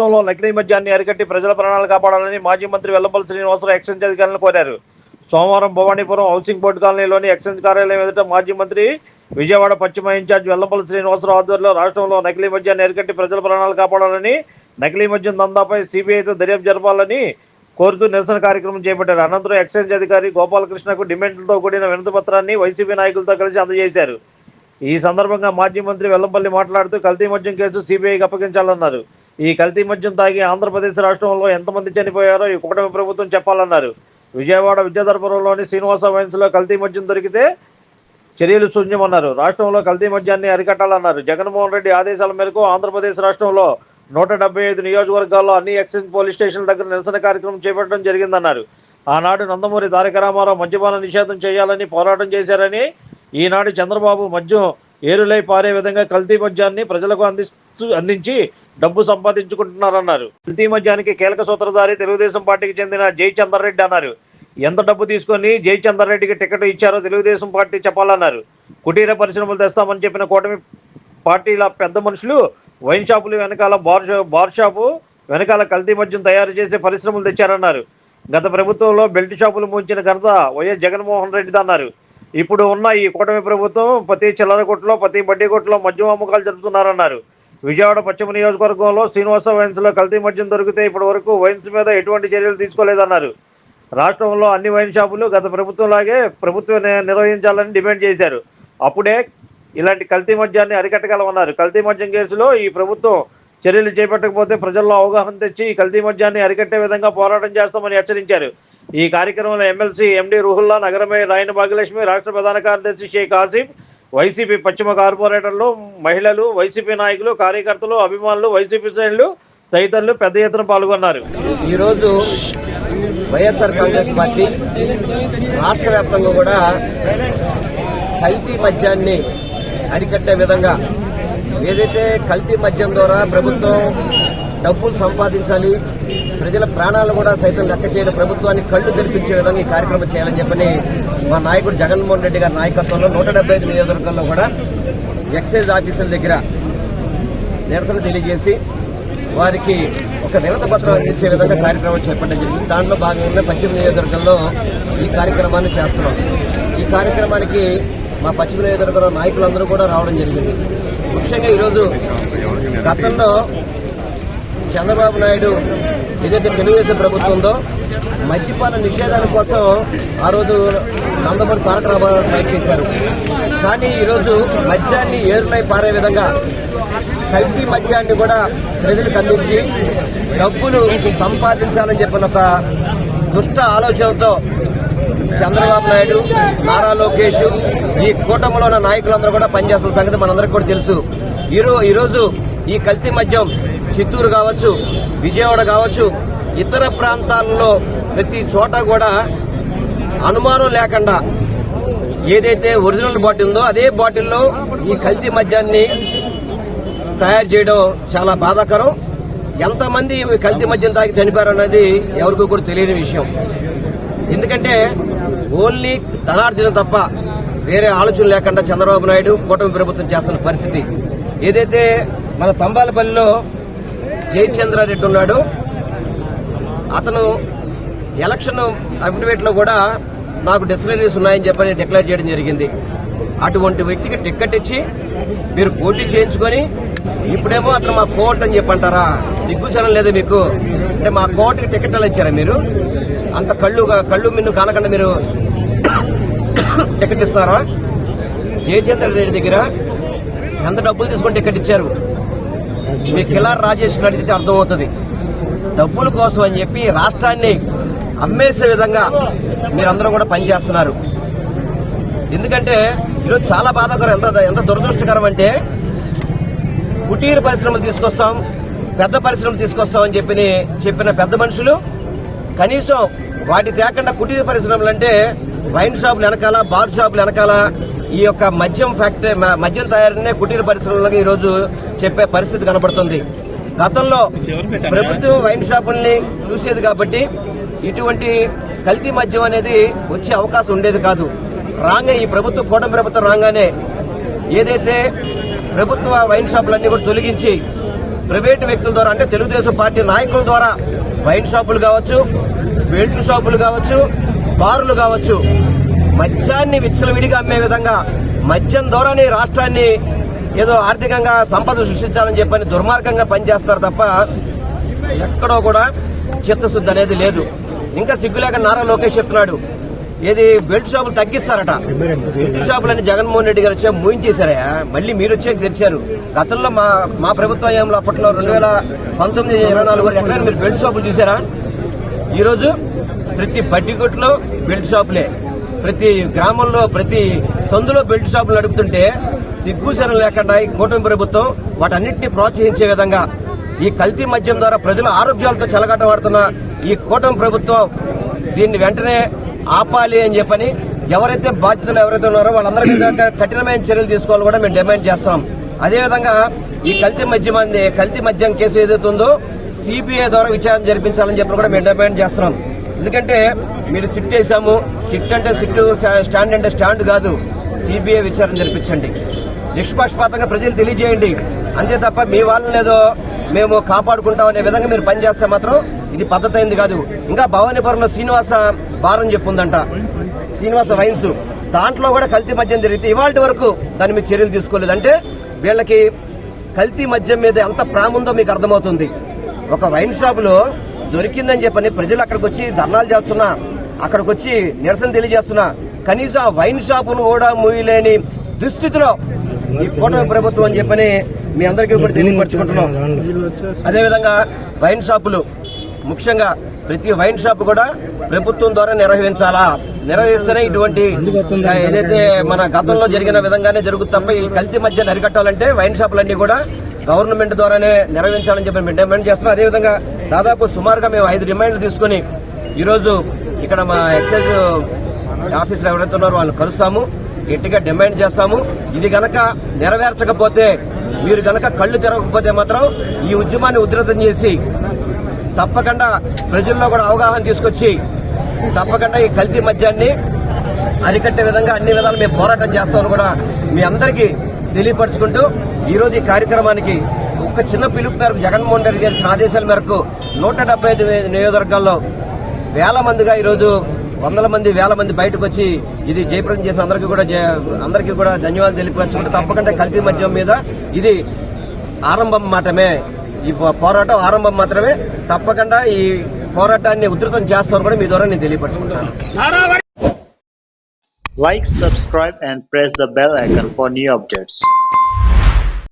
రాష్ట్రంలో నకిలీ మద్యాన్ని అరికట్టి ప్రజల ప్రాణాలు కాపాడాలని మాజీ మంత్రి వెల్లపల్లి శ్రీనివాసరావు ఎక్సైజ్ అధికారులను కోరారు. సోమవారం భవానీపురం హౌసింగ్ బోర్డు కాలనీలోని ఎక్సైజ్ కార్యాలయం ఎదుట మాజీ మంత్రి విజయవాడ పశ్చిమ ఇన్ఛార్జ్ వెల్లపల్లి శ్రీనివాసరావు ఆధ్వర్యంలో రాష్ట్రంలో నకిలీ మద్యాన్ని అరికట్టి ప్రజల ప్రాణాలు కాపాడాలని నకిలీ మద్యం దందాపై సిబిఐతో దర్యాప్తు జరపాలని కోరుతూ నిరసన కార్యక్రమం చేపట్టారు. అనంతరం ఎక్సైజ్ అధికారి గోపాలకృష్ణకు డిమాండ్లతో కూడిన వినతిపత్రాన్ని వైసీపీ నాయకులతో కలిసి అందజేశారు. ఈ సందర్భంగా మాజీ మంత్రి వెల్లంపల్లి మాట్లాడుతూ కల్తీ మద్యం కేసు సిబిఐకి అప్పగించాలన్నారు. ఈ కల్తీ మద్యం తాగి ఆంధ్రప్రదేశ్ రాష్ట్రంలో ఎంతమంది చనిపోయారో ఈ కూటమి ప్రభుత్వం చెప్పాలన్నారు. విజయవాడ విద్యాధర్పురంలోని శ్రీనివాస వైన్స్లో కల్తీ మద్యం దొరికితే చర్యలు శూన్యమన్నారు. రాష్ట్రంలో కల్తీ మద్యాన్ని అరికట్టాలన్నారు. జగన్మోహన్ రెడ్డి ఆదేశాల మేరకు ఆంధ్రప్రదేశ్ రాష్ట్రంలో నూట డెబ్బై ఐదు నియోజకవర్గాల్లో అన్ని ఎక్సైజ్ పోలీస్ స్టేషన్ల దగ్గర నిరసన కార్యక్రమం చేపట్టడం జరిగిందన్నారు. ఆనాడు నందమూరి తారక రామారావు మద్యపాన నిషేధం చేయాలని పోరాటం చేశారని ఈనాడు చంద్రబాబు మద్యం ఏరులై పారే విధంగా కల్తీ మద్యాన్ని ప్రజలకు అందిస్తూ అందించి డబ్బు సంపాదించుకుంటున్నారన్నారు. ప్రతి మధ్యానికి కీలక సూత్రధారి తెలుగుదేశం పార్టీకి చెందిన జై చంద్రరెడ్డి అన్నారు. ఎంత డబ్బు తీసుకొని జై చంద్రరెడ్డికి టికెట్ ఇచ్చారో తెలుగుదేశం పార్టీ చెప్పాలన్నారు. కుటీర పరిశ్రమలు తెస్తామని చెప్పిన కూటమి పార్టీల పెద్ద మనుషులు వైన్ షాపులు వెనకాల బార్ బార్ షాపు వెనకాల కల్తీ మద్యం తయారు చేసే పరిశ్రమలు తెచ్చారన్నారు. గత ప్రభుత్వంలో బెల్ట్ షాపులు ముంచిన ఘనత వైఎస్ జగన్మోహన్ రెడ్డి అన్నారు. ఇప్పుడు ఉన్న ఈ కూటమి ప్రభుత్వం ప్రతి చిల్లర కొట్టులో ప్రతి బడ్డీ కొట్టులో మద్యం అమ్మకాలు జరుపుతున్నారన్నారు. విజయవాడ పశ్చిమ నియోజకవర్గంలో శ్రీనివాస వైన్స్లో కల్తీ మద్యం దొరికితే ఇప్పటి వరకు వైన్స్ మీద ఎటువంటి చర్యలు తీసుకోలేదన్నారు. రాష్ట్రంలో అన్ని వైన్ షాపులు గత ప్రభుత్వంలాగే ప్రభుత్వం నిర్వహించాలని డిమాండ్ చేశారు. అప్పుడే ఇలాంటి కల్తీ మద్యాన్ని అరికట్టగలమన్నారు. కల్తీ మద్యం కేసులో ఈ ప్రభుత్వం చర్యలు చేపట్టకపోతే ప్రజల్లో అవగాహన తెచ్చి ఈ కల్తీ మద్యాన్ని అరికట్టే విధంగా పోరాటం చేస్తామని హెచ్చరించారు. ఈ కార్యక్రమంలో ఎమ్మెల్సీ ఎండి రుహుల్లా నగరమే రాయన భాగ్యలక్ష్మి రాష్ట్ర ప్రధాన కార్యదర్శి షేక్ ఆసిఫ్ వైసీపీ పశ్చిమ కార్పొరేటర్లు మహిళలు వైసీపీ నాయకులు కార్యకర్తలు అభిమానులు వైసీపీ శ్రేణులు తదితరులు పెద్ద ఎత్తున పాల్గొన్నారు. ఈరోజు వైఎస్ఆర్ కాంగ్రెస్ పార్టీ రాష్ట్ర వ్యాప్తంగా కూడా కల్తీ మద్యాన్ని అరికట్టే విధంగా ఏదైతే కల్తీ మద్యం ద్వారా ప్రభుత్వం డబ్బులు సంపాదించాలి ప్రజల ప్రాణాలను కూడా సైతం లెక్క చేయడం ప్రభుత్వాన్ని కళ్ళు తెరిపించే విధంగా ఈ కార్యక్రమం చేయాలని చెప్పని మా నాయకుడు జగన్మోహన్ రెడ్డి గారి నాయకత్వంలో నూట డెబ్బై ఐదు నియోజకవర్గంలో కూడా ఎక్సైజ్ ఆఫీసుల దగ్గర నిరసన తెలియజేసి వారికి ఒక వినత పత్రం అందించే విధంగా కార్యక్రమం చేపట్టడం జరిగింది. దాంట్లో భాగంగా పశ్చిమ నియోజకవర్గంలో ఈ కార్యక్రమాన్ని చేస్తున్నాం. ఈ కార్యక్రమానికి మా పశ్చిమ నియోజకవర్గంలో నాయకులందరూ కూడా రావడం జరిగింది. ముఖ్యంగా ఈరోజు గతంలో చంద్రబాబు నాయుడు ఏదైతే తెలుగుదేశం ప్రభుత్వం ఉందో మద్యపాన నిషేధాల కోసం ఆ రోజు నందమూరి తారక రామారావు ఫైట్ చేశారు. కానీ ఈరోజు మద్యాన్ని ఏరులై పారే విధంగా కల్తీ మద్యాన్ని కూడా ప్రజలకు అందించి డబ్బులు సంపాదించాలని చెప్పిన ఒక దుష్ట ఆలోచనతో చంద్రబాబు నాయుడు నారా లోకేష్ ఈ కూటమిలో ఉన్న నాయకులందరూ కూడా పనిచేస్తున్న సంగతి మనందరికీ కూడా తెలుసు. ఈరో ఈరోజు ఈ కల్తీ మద్యం చిత్తూరు కావచ్చు విజయవాడ కావచ్చు ఇతర ప్రాంతాల్లో ప్రతి చోట కూడా అనుమానం లేకుండా ఏదైతే ఒరిజినల్ బాటిల్ ఉందో అదే బాటిల్లో ఈ కల్తీ మద్యాన్ని తయారు చేయడం చాలా బాధాకరం. ఎంతమంది కల్తీ మద్యం తాగి చనిపోయారు అనేది ఎవరికీ కూడా తెలియని విషయం. ఎందుకంటే ఓన్లీ ధనార్జన తప్ప వేరే ఆలోచన లేకుండా చంద్రబాబు నాయుడు కూటమి ప్రభుత్వం చేస్తున్న పరిస్థితి. ఏదైతే మన తంబాలపల్లిలో జయచంద్రారెడ్డి ఉన్నాడు అతను ఎలక్షన్ అఫిడవిట్లో కూడా నాకు డిస్లరీస్ ఉన్నాయని చెప్పని డిక్లేర్ చేయడం జరిగింది. అటువంటి వ్యక్తికి టిక్కెట్ ఇచ్చి మీరు పోటీ చేయించుకొని ఇప్పుడేమో అతను మా కోర్టు అని చెప్పంటారా? సిగ్గుసరం లేదా మీకు. అంటే మా కోర్టుకి టికెట్ ఎలా ఇచ్చారా మీరు? అంత కళ్ళు కళ్ళు మిన్ను కానకుండా మీరు టికెట్ ఇస్తారా జయచంద్ర రెడ్డి దగ్గర ఎంత డబ్బులు తీసుకొని టికెట్ ఇచ్చారు? మీ కిలార్ రాజేష్ అడిగితే అర్థమవుతుంది. డబ్బుల కోసం అని చెప్పి రాష్ట్రాన్ని అమ్మేసే విధంగా మీరందరూ కూడా పనిచేస్తున్నారు ఎందుకంటే ఈరోజు చాలా బాధాకరం. ఎంత ఎంత దురదృష్టకరం అంటే కుటీర పరిశ్రమలు తీసుకొస్తాం పెద్ద పరిశ్రమలు తీసుకొస్తాం అని చెప్పి చెప్పిన పెద్ద మనుషులు కనీసం వాటి తేకుండా కుటీర పరిశ్రమలు అంటే వైన్ షాపులు వెనకాల బార్ షాపులు వెనకాల ఈ యొక్క మద్యం ఫ్యాక్టరీ మద్యం తయారీనే కుటీర పరిశ్రమలకు ఈ రోజు చెప్పే పరిస్థితి కనబడుతుంది. గతంలో ప్రభుత్వ వైన్ షాపుల్ని చూసేది కాబట్టి ఇటువంటి కల్తీ మద్యం అనేది వచ్చే అవకాశం ఉండేది కాదు. రాగా ఈ ప్రభుత్వ కూటమి ప్రభుత్వం రాగానే ఏదైతే ప్రభుత్వ వైన్ షాపులన్నీ కూడా తొలగించి ప్రైవేటు వ్యక్తుల ద్వారా అంటే తెలుగుదేశం పార్టీ నాయకుల ద్వారా వైన్ షాపులు కావచ్చు బెల్ట్ షాపులు కావచ్చు బారులు కావచ్చు మద్యాన్ని విచ్చలవిడిగా అమ్మే విధంగా మద్యం ద్వారానే రాష్ట్రాన్ని ఏదో ఆర్థికంగా సంపద సృష్టించాలని చెప్పని దుర్మార్గంగా పనిచేస్తారు తప్ప ఎక్కడో కూడా చిత్తశుద్ధి అనేది లేదు. ఇంకా సిగ్గులేక నారా లోకేష్ చెప్తున్నాడు. ఏది బెల్ట్ షాపులు తగ్గిస్తారట. బెల్ట్ షాపులని జగన్మోహన్ రెడ్డి గారు వచ్చే మూయించేశారా. మళ్ళీ మీరు వచ్చే తెరిచారు. గతంలో మా మా ప్రభుత్వ హయాంలో అప్పట్లో రెండు వేల పంతొమ్మిది ఇరవై నాలుగు వరకు ఎక్కడైనా మీరు బెల్ట్ షాపులు చూసారా? ఈరోజు ప్రతి బడ్డీ కొట్లో బెల్ట్ షాపులే. ప్రతి గ్రామంలో ప్రతి సందులో బెల్ట్ షాపులు నడుపుతుంటే సిగ్గుశరం లేకుండా ఈ కూటమి ప్రభుత్వం వాటన్నిటిని ప్రోత్సహించే విధంగా ఈ కల్తీ మద్యం ద్వారా ప్రజల ఆరోగ్యాలతో చెలగాటమాడుతున్న ఈ కూటమి ప్రభుత్వం దీన్ని వెంటనే ఆపాలి అని చెప్పని ఎవరైతే బాధ్యతలు ఎవరైతే ఉన్నారో వాళ్ళందరి మీద కఠినమైన చర్యలు తీసుకోవాలని కూడా మేము డిమాండ్ చేస్తున్నాం. అదేవిధంగా ఈ కల్తీ మద్యం అంది కల్తీ మద్యం కేసు ఏదైతే ఉందో సిబిఐ ద్వారా విచారణ జరిపించాలని చెప్పి కూడా మేము డిమాండ్ చేస్తున్నాం. ఎందుకంటే మీరు సిట్ వేసాము సిట్ అంటే సిట్ స్టాండ్ అంటే స్టాండ్ కాదు. సిబిఐ విచారణ జరిపించండి. నిష్పక్షపాతంగా ప్రజలు తెలియజేయండి. అంతే తప్ప మీ వాళ్ళని ఏదో మేము కాపాడుకుంటాం అనే విధంగా మీరు పనిచేస్తే మాత్రం ఇది పద్ధతి అయింది కాదు. ఇంకా భవానీపురంలో శ్రీనివాస భారం చెప్పుందంట. శ్రీనివాస వైన్స్. దాంట్లో కూడా కల్తీ మద్యం జరిగితే ఇవాళ వరకు దాని మీద చర్యలు తీసుకోలేదు. అంటే వీళ్ళకి కల్తీ మద్యం మీద ఎంత ప్రాముందో మీకు అర్థమవుతుంది. ఒక వైన్ షాపులో దొరికిందని చెప్పని ప్రజలు అక్కడికి వచ్చి ధర్నాలు చేస్తున్నా అక్కడికి వచ్చి నిరసన తెలియజేస్తున్నా కనీసం ఆ వైన్ షాపును కూడా మూయలేని దుస్థితిలో ఈ కూటమి ప్రభుత్వం అని చెప్పని మీ అందరికీ కూడా తెలియపరచుకుంటున్నాం. అదేవిధంగా వైన్ షాపులు ముఖ్యంగా ప్రతి వైన్ షాప్ కూడా ప్రభుత్వం ద్వారా నిర్వహించాలా? నిర్వహిస్తేనే ఇటువంటి ఏదైతే మన గతంలో జరిగిన విధంగానే జరుగుతుంది తప్ప ఈ కల్తీ మధ్య అరికట్టాలంటే వైన్ షాపులన్నీ కూడా గవర్నమెంట్ ద్వారానే నిర్వహించాలని చెప్పి మేము డిమాండ్ చేస్తున్నాం. అదేవిధంగా దాదాపు సుమారుగా మేము ఐదు డిమాండ్లు తీసుకొని ఈరోజు ఇక్కడ మా ఎక్సైజ్ ఆఫీసులో ఎవరైతే ఉన్నారో వాళ్ళని కలుస్తాము. గట్టిగా డిమాండ్ చేస్తాము. ఇది గనక నెరవేర్చకపోతే మీరు కనుక కళ్ళు తెరవకపోతే మాత్రం ఈ ఉద్యమాన్ని ఉధృతం చేసి తప్పకుండా ప్రజల్లో కూడా అవగాహన తీసుకొచ్చి తప్పకుండా ఈ కల్తీ మద్యాన్ని అరికట్టే విధంగా అన్ని విధాలు మేము పోరాటం చేస్తామని కూడా మీ అందరికీ తెలియపరచుకుంటూ ఈరోజు ఈ కార్యక్రమానికి ఒక చిన్న పిలుపు మేరకు జగన్మోహన్ రెడ్డి గారి ఆదేశాల మేరకు నూట డెబ్బై ఐదు నియోజకవర్గాల్లో వేల మందిగా ఈరోజు వందల మంది వేల మంది బయటకు వచ్చి ఇది జయప్రదం చేసిన అందరికీ కూడా అందరికీ కూడా ధన్యవాదాలు తెలియపరచుకుంటూ తప్పకుండా కల్తీ మద్యం మీద ఇది ఆరంభం మాత్రమే. ఈ పోరాటం ఆరంభం మాత్రమే. తప్పకుండా ఈ పోరాటాన్ని ఉధృతం చేస్తామని కూడా మీ ద్వారా నేను తెలియపరచుకుంటాను like subscribe and press the bell icon for new updates